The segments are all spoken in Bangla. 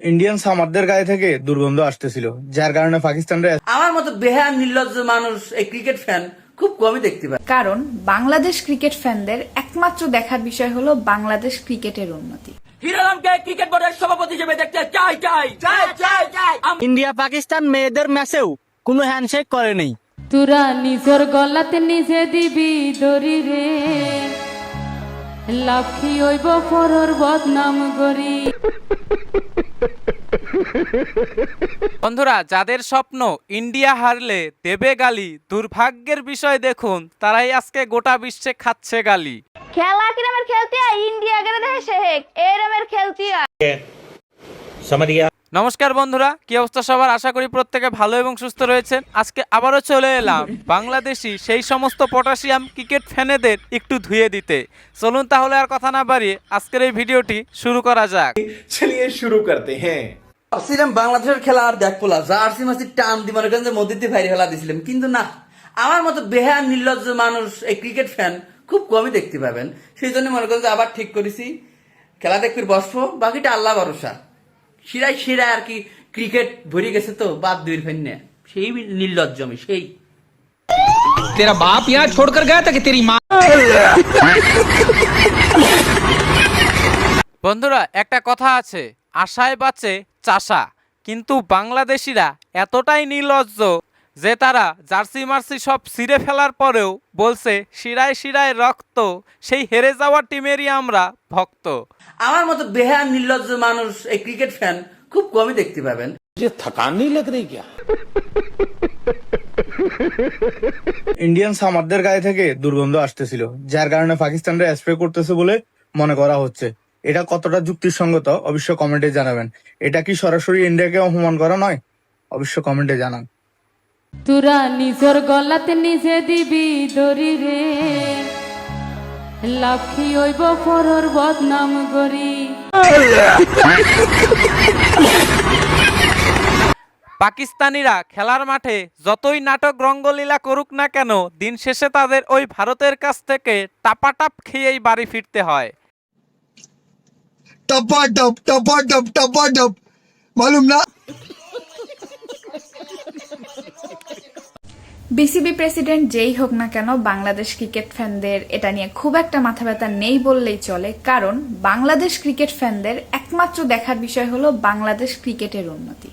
ইন্ডিয়ান সামারদের গায়ে থেকে দুর্গন্ধ আসতেছিল যার কারণে পাকিস্তানরা আমার মতো বেহায়া নির্লজ্জ মানুষ এই ক্রিকেট ফ্যান খুব কমই দেখতে পাই কারণ বাংলাদেশ ক্রিকেট ফ্যানদের একমাত্র দেখার বিষয় হলো বাংলাদেশ ক্রিকেটের উন্নতি। হিরালামকে ক্রিকেট বোর্ডের সভাপতি হিসেবে দেখতে চাই চাই চাই চাই চাই। ইন্ডিয়া পাকিস্তান মেয়েদের ম্যাচেও কোনো হ্যান্ডশেক করেনি তোরা নিজর গলাতে নিজে দিবি দরি রে। লাফি হইব পরর বদনাম গরি বন্ধুরা যাদের স্বপ্ন ইন্ডিয়া হারলে দেবে গালি দুর্ভাগ্যের বিষয় দেখুন তারাই আজকে গোটা বিশ্বে খাচ্ছে গালি। খেলা কিরমের খেলতে? ইন্ডিয়া গেলে দেশে হেক এরমের খেলতে নমস্কার বন্ধুরা কি অবস্থা সবার? আশা করি প্রত্যেকে ভালো এবং সুস্থ রয়েছেন আজকে আবারও চলে এলাম বাংলাদেশি সেই সমস্ত পটাশিয়াম ক্রিকেট ফ্যানেদের একটু ধুয়ে দিতে। চলুন তাহলে আর কথা না বাড়িয়ে আজকের এই ভিডিওটি শুরু করা যাক। চলিয়ে শুরু করতে হ্যাঁ। আসছিলাম বাংলাদেশের খেলা আর দেখ না জার্সি মাসি টান দিমার গঞ্জে মধ্যে দিয়ে ভাইরে খেলা দিয়েছিলাম কিন্তু না আমার মতো বেহা নির্লজ্জ মানুষ এই ক্রিকেট ফ্যান খুব কমই দেখতে পাবেন। সেই জন্য মনে করেন যে আবার ঠিক করেছি। খেলা দেখবি বসবো বাকিটা আল্লাহ ভরসা। সেরাই সেরা আর কি ক্রিকেট ভরে গেছে তো বাপ দুই ফেন সেই নির্লজ্জ আমি সেই। তেরা বাপ ইয়া ছোড় কর গয়া তাকে তেরি মা বন্ধুরা একটা কথা আছে আশায় বাঁচে চাষা। কিন্তু বাংলাদেশিরা এতটাই নির্লজ্জ যে তারা জার্সি মার্সি সব ছিঁড়ে ফেলার পরেও বলছে শিরায় শিরায় রক্ত সেই হেরে যাওয়া টিমেরই আমরা ভক্ত আমার মতো বেহায়া নির্লজ্জ মানুষ এই ক্রিকেট ফ্যান খুব কমই দেখতে পাবেন थकान नहीं लग रही क्या ইন্ডিয়ান সামারদের গায়ে থেকে দুর্গন্ধ আসতেছিল যার কারণে পাকিস্তানরা স্প্রে করতেছে বলে মনে করা হচ্ছে এটা কতটা যুক্তিসঙ্গত অবশ্য কমেন্টে জানাবেন এটা কি সরাসরি ইন্ডিয়াকে অপমান করা নয় অবশ্য কমেন্টে জানান তোরা নিজর গলাত নিজে দিবি দরি রে। লাখি ওইব পরর বদনাম করি। পাকিস্তানিরা খেলার মাঠে যতই নাটক রঙ্গলীলা করুক না কেন দিন শেষে তাদের ওই ভারতের কাছ থেকে টাপাটাপ খেয়েই বাড়ি ফিরতে হয়। টপাটপ টপাটপ টপাটপ। মালুম না? বিসিবি প্রেসিডেন্ট যেই হোক না কেন বাংলাদেশ ক্রিকেট ফ্যানদের এটা নিয়ে খুব একটা মাথা ব্যথা নেই বললেই চলে। কারণ বাংলাদেশ ক্রিকেট ফ্যানদের একমাত্র দেখার বিষয় হলো বাংলাদেশ ক্রিকেটের উন্নতি।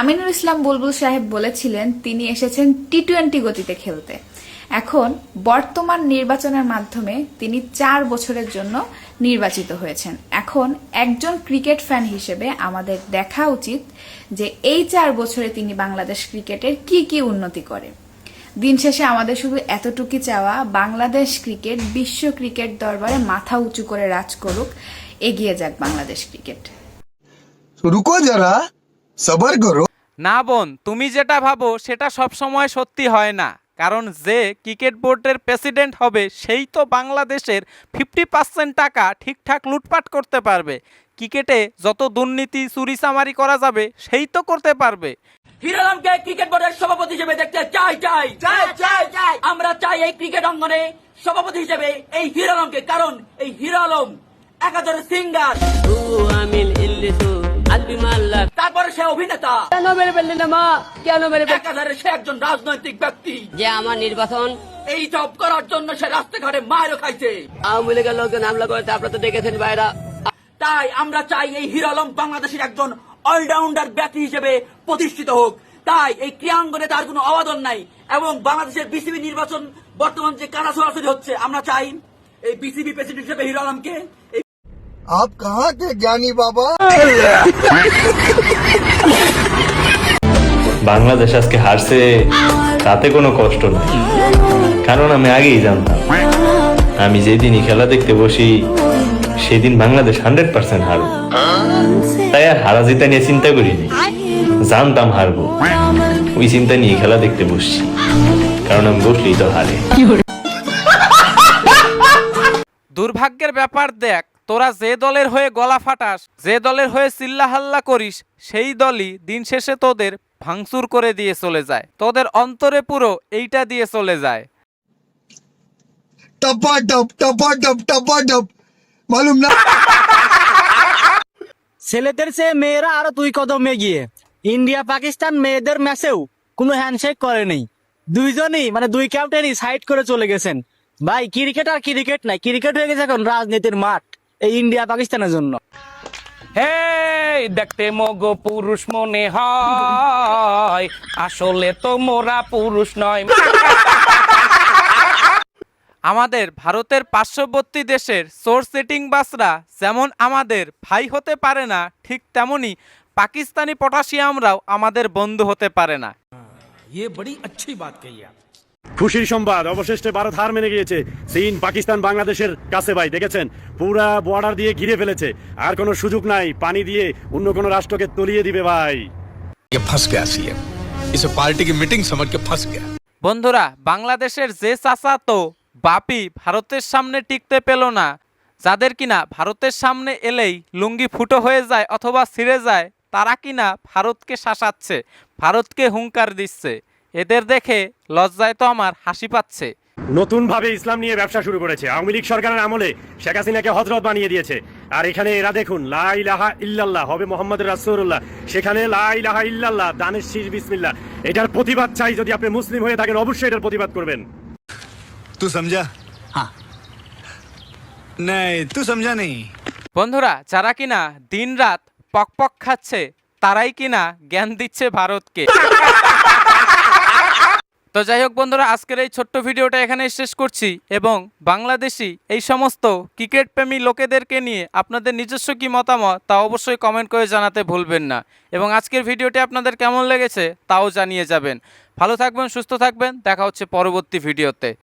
আমিনুল ইসলাম বুলবুল সাহেব বলেছিলেন, তিনি এসেছেন টি টোয়েন্টি গতিতে খেলতে। এখন বর্তমান নির্বাচনের মাধ্যমে তিনি চার বছরের জন্য নির্বাচিত হয়েছেন। এখন একজন ক্রিকেট ফ্যান হিসেবে আমাদের দেখা উচিত যে এই চার বছরে তিনি বাংলাদেশ ক্রিকেটের কি কি উন্নতি করে। দিন শেষে আমাদের শুধু এতটুকু চাওয়া বাংলাদেশ ক্রিকেট বিশ্ব ক্রিকেট দরবারে মাথা উঁচু করে রাজ করুক এগিয়ে যাক বাংলাদেশ ক্রিকেট। যারা না বোন তুমি যেটা ভাবো সেটা সব সময় সত্যি হয় না। কারণ যে ক্রিকেট বোর্ডের প্রেসিডেন্ট হবে সেই তো বাংলাদেশের ফিফটি পার্সেন্ট টাকা ঠিকঠাক লুটপাট করতে পারবে। ক্রিকেটে যত দুর্নীতি চুরি চামারি করা যাবে সেই তো করতে পারবে। হিরালামকে ক্রিকেট বোর্ডের সভাপতি হিসেবে দেখতে চাই চাই চাই চাই চাই আমরা চাই এই ক্রিকেট অঙ্গনে সভাপতি হিসেবে এই হিরালমকে কারণ এই হিরালম একাধারে সিঙ্গার। তারপরে সে অভিনেতা। কেন মেরে ফেললি না মা? কেন মেরে একাধারে সে একজন রাজনৈতিক ব্যক্তি। যে আমার নির্বাচন। এই সব করার জন্য সে রাস্তাঘাটে মায়েরও খাইছে। আওয়ামী লীগের লোকজন হামলা করেছে আপনারা তো দেখেছেন বাইরা তাই আমরা চাই এই হিরালম বাংলাদেশের একজন অলরাউন্ডার ব্যক্তি হিসেবে প্রতিষ্ঠিত হোক। তাই এই ক্রিয়াঙ্গনে তার কোনো অবাদন নাই এবং বাংলাদেশের বিসিবি নির্বাচন বর্তমান যে কানা সরাসরি হচ্ছে আমরা চাই এই বিসিবি প্রেসিডেন্ট হিসেবে হিরো আলমকে आप कहाँ के ज्ञानी बाबा বাংলাদেশ আজকে হারছে তাতে কোনো কষ্ট নেই কারণ আমি আগেই জানতাম আমি যেদিনই খেলা দেখতে বসি সেদিন বাংলাদেশ হান্ড্রেড পার্সেন্ট হারবো তাই আর হারা জিতা নিয়ে চিন্তা করিনি জানতাম হারবো ওই চিন্তা নিয়ে খেলা দেখতে বসছি কারণ আমি বসলেই তো হারে দুর্ভাগ্যের ব্যাপার দেখ তোরা যে দলের হয়ে গলা ফাটাস যে দলের হয়ে চিল্লাহাল্লা করিস সেই দলই দিন শেষে তোদের ভাঙচুর করে দিয়ে চলে যায়। তোদের অন্তরে পুরো এইটা দিয়ে চলে যায়। ছেলেদের চেয়ে মেয়েরা আরও দুই কদম এগিয়ে। ইন্ডিয়া পাকিস্তান মেয়েদের ম্যাচেও কোনো হ্যান্ডশেক করেনি দুইজনই মানে দুই ক্যাপ্টেনই সাইড করে চলে গেছেন। ভাই ক্রিকেট আর ক্রিকেট নাই। ক্রিকেট হয়ে গেছে এখন রাজনীতির মাঠ। এই ইন্ডিয়া পাকিস্তানের জন্য হে দেখতে মগ পুরুষ মনে হয় আসলে তো মোরা পুরুষ নয় আমাদের ভারতের পার্শ্ববর্তী দেশের সোর্স সেটিং বাসরা যেমন আমাদের ভাই হতে পারে না ঠিক তেমনি পাকিস্তানি পটাশিয়ামরাও আমাদের বন্ধু হতে পারে না ये बड़ी अच्छी बात कही आप খুশির সংবাদ অবশেষে ভারত হার মেনে গিয়েছে চীন পাকিস্তান বাংলাদেশের কাছে ভাই দেখেছেন পুরা বর্ডার দিয়ে ঘিরে ফেলেছে আর কোনো সুযোগ নাই পানি দিয়ে অন্য কোনো রাষ্ট্রকে তলিয়ে দিবে ভাই ये फंस गया सीएम इसे पार्टी की मीटिंग समझ के फंस गया বন্ধুরা বাংলাদেশের যে চাচা তো বাপি ভারতের সামনে টিকতে পেল না যাদের কিনা ভারতের সামনে এলেই লুঙ্গি ফুটো হয়ে যায় অথবা ছিঁড়ে যায় তারা কিনা ভারতকে শাসাচ্ছে ভারতকে হুঙ্কার দিচ্ছে এদের দেখে লজ্জায় তো আমার হাসি পাচ্ছে। নতুনভাবে ইসলাম নিয়ে ব্যবসা শুরু করেছে। আওয়ামী লীগ সরকারের আমলে শেখ হাসিনাকে হজরত বানিয়ে দিয়েছে। আর এখানে এরা দেখুন লাই লাহা ইল্লাল্লাহ হবে মোহাম্মদ রাসুল্লাহ সেখানে লাই লাহা ইল্লাল্লাহ দানের শীষ বিসমিল্লাহ। এটার প্রতিবাদ চাই যদি আপনি মুসলিম হয়ে থাকেন অবশ্যই এটার প্রতিবাদ করবেন। তু সমঝা হ্যাঁ নাই তু সমঝা নেই বন্ধুরা যারা কিনা দিন রাত পক পক খাচ্ছে তারাই কিনা জ্ঞান দিচ্ছে ভারতকে। তো যাই হোক বন্ধুরা, আজকের এই ছোট্ট ভিডিওটা এখানে শেষ করছি এবং বাংলাদেশি এই সমস্ত ক্রিকেট প্রেমী লোকেদেরকে নিয়ে আপনাদের নিজস্ব কি মতামত তা অবশ্যই কমেন্ট করে জানাতে ভুলবেন না। এবং আজকের ভিডিওটি আপনাদের কেমন লেগেছে তাও জানিয়ে যাবেন। ভালো থাকবেন, সুস্থ থাকবেন, দেখা হচ্ছে পরবর্তী ভিডিওতে।